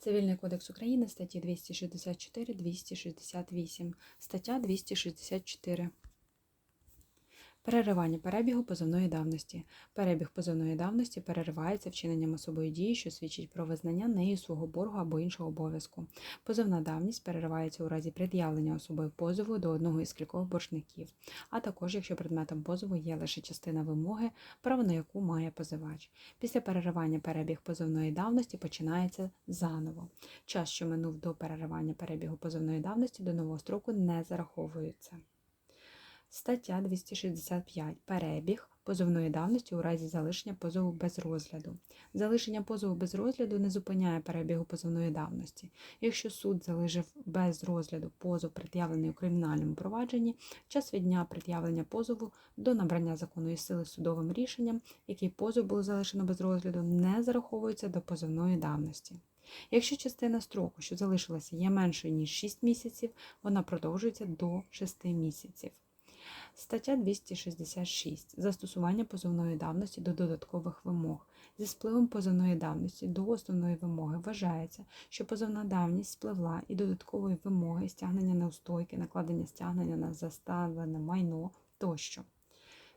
Цивільний кодекс України, статті 264, 268, стаття 264. Переривання перебігу позовної давності. Перебіг позовної давності переривається вчиненням особої дії, що свідчить про визнання нею свого боргу або іншого обов'язку. Позовна давність переривається у разі пред'явлення особою позову до одного із кількох боржників, а також якщо предметом позову є лише частина вимоги, право на яку має позивач. Після переривання перебіг позовної давності починається заново. Час, що минув до переривання перебігу позовної давності, до нового строку не зараховується. Стаття 265. Перебіг позовної давності у разі залишення позову без розгляду. Залишення позову без розгляду не зупиняє перебігу позовної давності. Якщо суд залишив без розгляду позов, пред'явлений у кримінальному провадженні, час від дня пред'явлення позову до набрання законної сили судовим рішенням, який позов було залишено без розгляду, не зараховується до позовної давності. Якщо частина строку, що залишилася, є меншою ніж 6 місяців, вона продовжується до 6 місяців. Стаття 266. Застосування позовної давності до додаткових вимог. Зі спливом позовної давності до основної вимоги вважається, що позовна давність спливла і додаткової вимоги стягнення неустойки, накладення стягнення на заставлене майно тощо.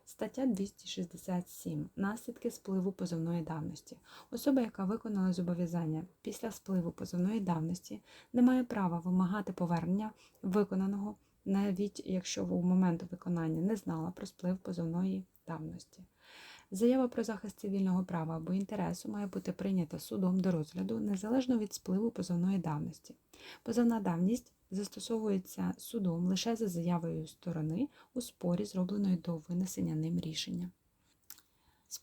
Стаття 267. Наслідки спливу позовної давності. Особа, яка виконала зобов'язання після спливу позовної давності, не має права вимагати повернення виконаного навіть якщо у момент виконання не знала про сплив позовної давності. Заява про захист цивільного права або інтересу має бути прийнята судом до розгляду незалежно від спливу позовної давності. Позовна давність застосовується судом лише за заявою сторони у спорі, зробленої до винесення ним рішення.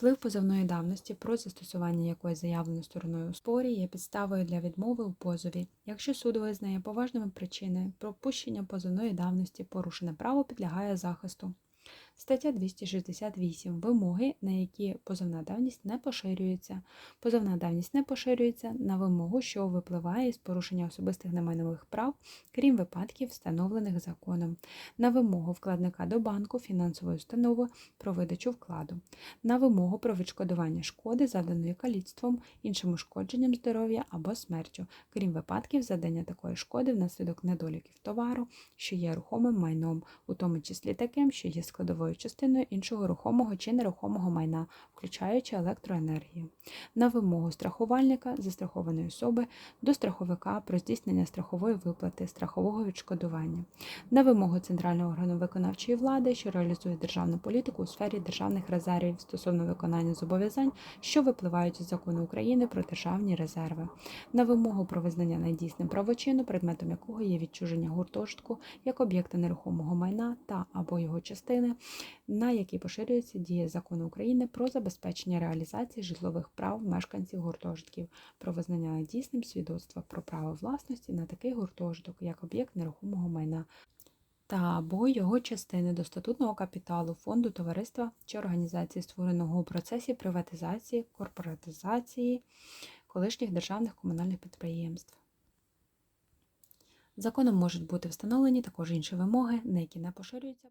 Сплив позовної давності, про застосування якої заявлено стороною у спорі, є підставою для відмови у позові, якщо суд визнає поважними причини пропущення позовної давності, порушене право підлягає захисту. Стаття 268. Вимоги, на які позовна давність не поширюється. Позовна давність не поширюється на вимогу, що випливає із порушення особистих немайнових прав, крім випадків, встановлених законом, на вимогу вкладника до банку фінансової установи про видачу вкладу, на вимогу про відшкодування шкоди, завданої каліцтвом, іншим ушкодженням здоров'я або смертю, крім випадків завдання такої шкоди внаслідок недоліків товару, що є рухомим майном, у тому числі таким, що є складовою частиною іншого рухомого чи нерухомого майна, включаючи електроенергію, на вимогу страхувальника застрахованої особи до страховика про здійснення страхової виплати, страхового відшкодування, на вимогу центрального органу виконавчої влади, що реалізує державну політику у сфері державних резервів стосовно виконання зобов'язань, що випливають із закону України про державні резерви, на вимогу про визнання недійсним правочину, предметом якого є відчуження гуртожитку як об'єкта нерухомого майна та або його частини, на які поширюється дія закону України про забезпечення реалізації житлових прав мешканців гуртожитків, про визнання недійсним свідоцтва про право власності на такий гуртожиток як об'єкт нерухомого майна. Та або його частини до статутного капіталу, фонду товариства чи організації, створеного у процесі приватизації, корпоратизації колишніх державних комунальних підприємств. Законом можуть бути встановлені також інші вимоги, на які не поширюється